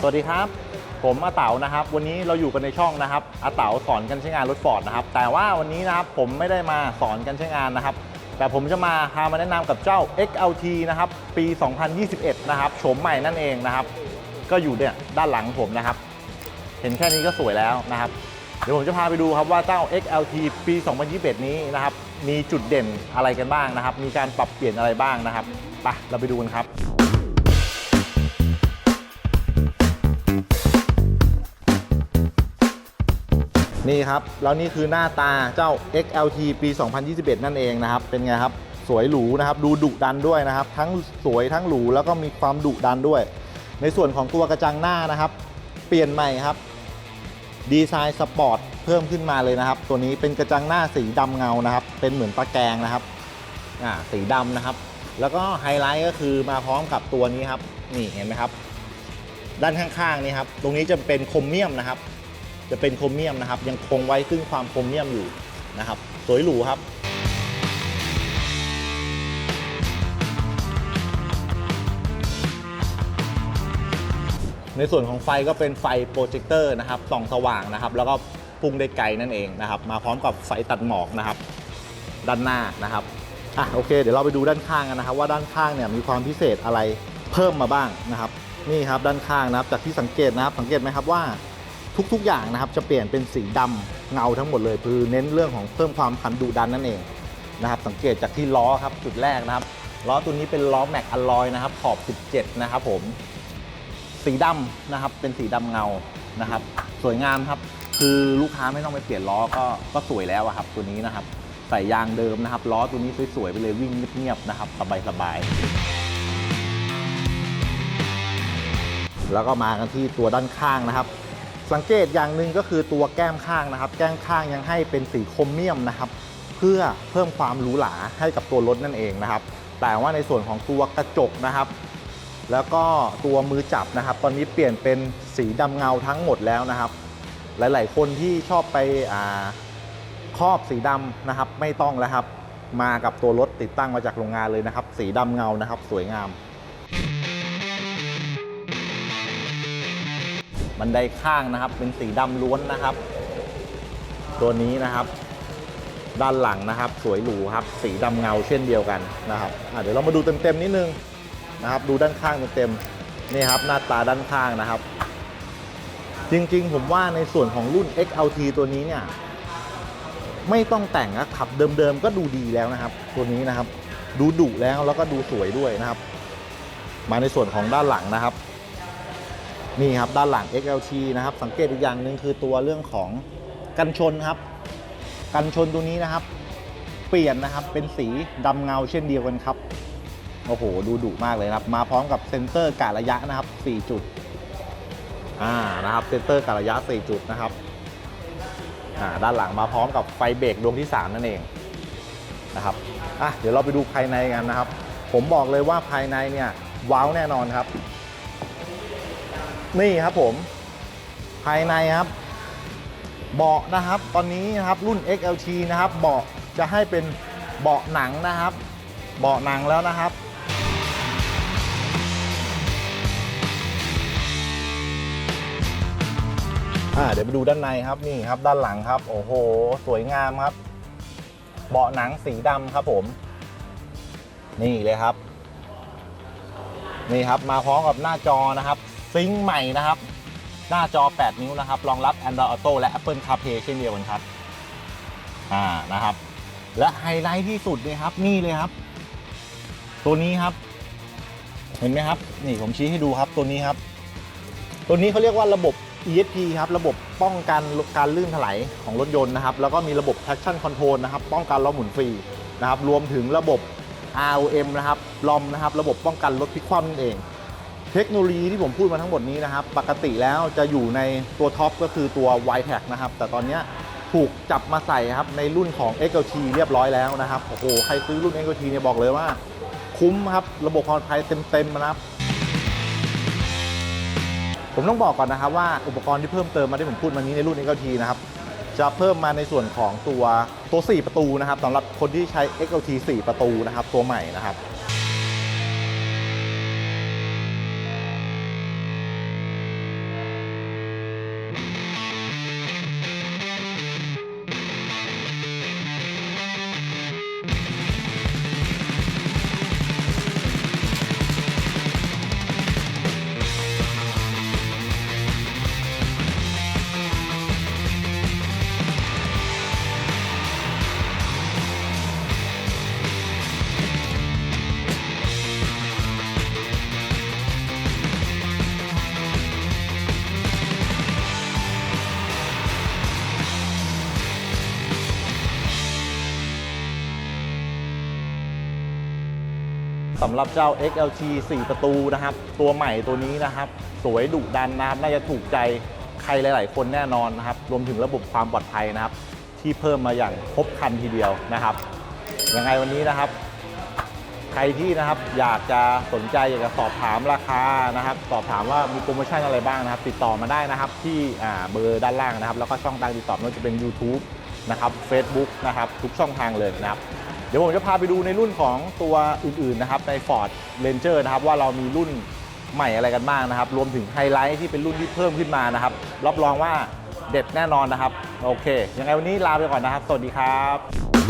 สวัสดีครับ ผมอาเต๋านะครับ วันนี้เราอยู่กันในช่องนะครับอาเต๋าสอนกันใช้งานรถฟอร์ดนะครับ แต่ว่าวันนี้นะครับผมไม่ได้มาสอนกันใช้งานนะครับ แต่ผมจะมาพามาแนะนำกับเจ้า XLT นะครับ ปี 2021 นะครับโฉมใหม่นั่นเองนะครับ ก็อยู่เนี่ยด้านหลังผมนะครับ เห็นแค่นี้ก็สวยแล้วนะครับ เดี๋ยวผมจะพาไปดูครับว่าเจ้า XLT ปี 2021 นี้นะครับ มีจุดเด่นอะไรกันบ้างนะครับ มีการปรับเปลี่ยนอะไรบ้างนะครับ ไป เราไปดูกันครับ นี่ครับ แล้วนี่คือหน้าตาเจ้า XLT ปี 2021 นั่นเองนะครับ เป็นไงครับ สวยหรูนะครับ ดูดุดันด้วยนะครับ ทั้งสวยทั้งหรูแล้วก็มีความดุดันด้วย ในส่วนของตัวกระจังหน้านะครับ เปลี่ยนใหม่ครับ ดีไซน์สปอร์ตเพิ่มขึ้นมาเลยนะครับ ตัวนี้เป็นกระจังหน้าสีดำเงานะครับ เป็นเหมือนตะแกรงนะครับ อ่า สีดำนะครับ แล้วก็ไฮไลท์ก็คือมาพร้อมกับตัวนี้ครับ นี่เห็นไหมครับ ด้านข้างๆนี่ครับ ตรงนี้จะเป็นโครเมียมนะครับ จะเป็นโครเมียมนะครับยังคงไว้ซึ่งความโครเมียมอยู่นะครับสวยหรูครับในส่วนของไฟก็เป็นไฟโปรเจคเตอร์นะครับส่องสว่างนะครับ แล้วก็พุ่งได้ไกลนั่นเองนะครับ มาพร้อมกับไฟตัดหมอกนะครับ ด้านหน้านะครับอะโอเค เดี๋ยวเราไปดูด้านข้างกันนะครับ ว่าด้านข้างเนี่ยมีความพิเศษอะไรเพิ่มมาบ้างนะครับ นี่ครับด้านข้างนะครับ จากที่สังเกตนะครับ สังเกตไหมครับว่า ทุกๆ อย่างนะครับจะเปลี่ยนเป็นสีดำเงาทั้งหมดเลยคือเน้นเรื่องของเพิ่มความพันดุดันนั่นเองนะครับสังเกตจากที่ล้อครับจุดแรกนะครับล้อตัวนี้เป็นล้อแม็กอลลอยนะครับขอบ 17 นะครับผมสีดำนะครับเป็นสีดำเงานะครับ สวยงามครับคือลูกค้าไม่ต้องไปเปลี่ยนล้อก็ก็สวยแล้วครับตัวนี้นะครับใส่ยางเดิมนะครับล้อตัวนี้สวยๆไปเลยวิ่งเงียบๆนะครับสบายๆแล้วก็มากันที่ตัวด้านข้างนะครับ สังเกตอย่างหนึ่งก็คือตัวแก้มข้างนะครับ แก้มข้างยังให้เป็นสีโครเมียมนะครับ เพื่อเพิ่มความหรูหราให้กับตัวรถนั่นเองนะครับ แต่ว่าในส่วนของตัวกระจกนะครับ แล้วก็ตัวมือจับนะครับ ตอนนี้เปลี่ยนเป็นสีดำเงาทั้งหมดแล้วนะครับ หลาย ๆ คนที่ชอบไปครอบสีดำนะครับ ไม่ต้องแล้วครับ มากับตัวรถติดตั้งมาจากโรงงานเลยนะครับ สีดำเงานะครับ สวยงาม บันไดข้างนะครับ เป็นสีดำล้วนนะครับ ตัวนี้นะครับ ด้านหลังนะครับ สวยหรูครับ สีดำเงาเช่นเดียวกันนะครับเดี๋ยวเรามาดูเต็มๆนิดนึงนะครับ ดูด้านข้างเต็มๆนี่ครับ หน้าตาด้านข้างนะครับ จริงๆ ผมว่าในส่วนของรุ่น XLT ตัวนี้เนี่ยไม่ต้องแต่งนะขับเดิมๆก็ดูดีแล้วนะครับ ตัวนี้นะครับ ดูดุแล้วแล้วก็ดูสวยด้วยนะครับ มาในส่วนของด้านหลังนะครับ นี่ครับด้านหลัง XLT นะครับ สังเกตอีกอย่างหนึ่งคือตัวเรื่องของกันชนครับ กันชนตัวนี้นะครับ เปลี่ยนนะครับเป็นสีดำเงาเช่นเดียวกันครับ โอ้โห ดูดุมากเลยครับ มาพร้อมกับเซ็นเซอร์กะระยะนะครับ 4 จุด อ่านะครับเซ็นเซอร์กะระยะ 4 จุดนะครับอ่าด้านหลังมาพร้อมกับไฟเบรกดวงที่ 3 นั่นเองนะครับอะเดี๋ยวเราไปดูภายในกันนะครับ ผมบอกเลยว่าภายในเนี่ยว้าวแน่นอนครับ นี่ครับผม ภายในครับ เบาะนะครับ ตอนนี้นะครับรุ่น XLT นะครับ เบาะจะให้เป็นเบาะหนังนะครับ เบาะหนังแล้วนะครับเดี๋ยวไปดูด้านในครับนี่ครับด้านหลังครับ โอ้โห สวยงามครับ เบาะหนังสีดำครับผม นี่เลยครับ นี่ครับมาพร้อมกับหน้าจอนะครับ ซิงค์ใหม่นะครับ หน้าจอ 8 นิ้วนะครับ รองรับ Android Auto และ Apple CarPlay เช่นเดียวกันครับ อ่านะครับ และไฮไลท์ที่สุดเลยครับ นี่เลยครับ ตัวนี้ครับ เห็นไหมครับ นี่ผมชี้ให้ดูครับตัวนี้ครับ ตัวนี้เขาเรียกว่าระบบ ESP ครับระบบป้องกันการลื่นถลายของรถยนต์นะครับ แล้วก็มีระบบ traction control นะครับ ป้องกันล้อหมุนฟรีนะครับ รวมถึงระบบ ROM นะครับ ลอมนะครับ ระบบป้องกันรถพลิกคว่ำนั่นเอง เทคโนโลยีที่ผมพูดมาทั้งหมดนี้นะครับ ปกติแล้วจะอยู่ในตัวท็อปก็คือตัว y t a c นะครับ แต่ตอนนี้ถูกจับมาใส่ครับในรุ่นของ XLT เรียบร้อยแล้วนะครับ โอ้โห ใครซื้อรุ่น XLT เนี่ยบอกเลยว่า คุ้มครับ ระบบความปลอดภัยเต็มๆนะครับ ผมต้องบอกก่อนนะครับว่าอุปกรณ์ที่เพิ่มเติมมาที่ผมพูดมานี้ในรุ่น XLT นะครับจะเพิ่มมาในส่วนของตัวตัว 4 ประตูนะครับสำหรับคนที่ใช้ XLT 4 ประตูนะครับ ตัวใหม่นะครับ สำหรับเจ้า XLT 4 ประตูนะครับ ตัวใหม่ตัวนี้นะครับ สวยดุดันนะครับน่าจะถูกใจใครหลาย ๆ คนแน่นอนนะครับ รวมถึงระบบความปลอดภัยนะครับ ที่เพิ่มมาอย่างครบครันทีเดียวนะครับยังไงวันนี้นะครับ ใครที่นะครับอยากจะสนใจอยากจะสอบถามราคานะครับ สอบถามว่ามีโปรโมชั่นอะไรบ้างนะครับ ติดต่อมาได้นะครับ ที่เบอร์ด้านล่างนะครับ แล้วก็ช่องทางติดต่อไม่ว่าจะเป็น YouTube นะครับ Facebook นะครับ ทุกช่องทางเลยนะครับ เดี๋ยวผมจะพาไปดูในรุ่นของตัวอื่นๆนะครับใน Ford Ranger นะครับว่าเรามีรุ่นใหม่อะไรกันบ้างนะครับ รวมถึงไฮไลท์ที่เป็นรุ่นที่เพิ่มขึ้นมานะครับ รับรองว่าเด็ดแน่นอนนะครับ โอเค ยังไงวันนี้ลาไปก่อนนะครับ สวัสดีครับ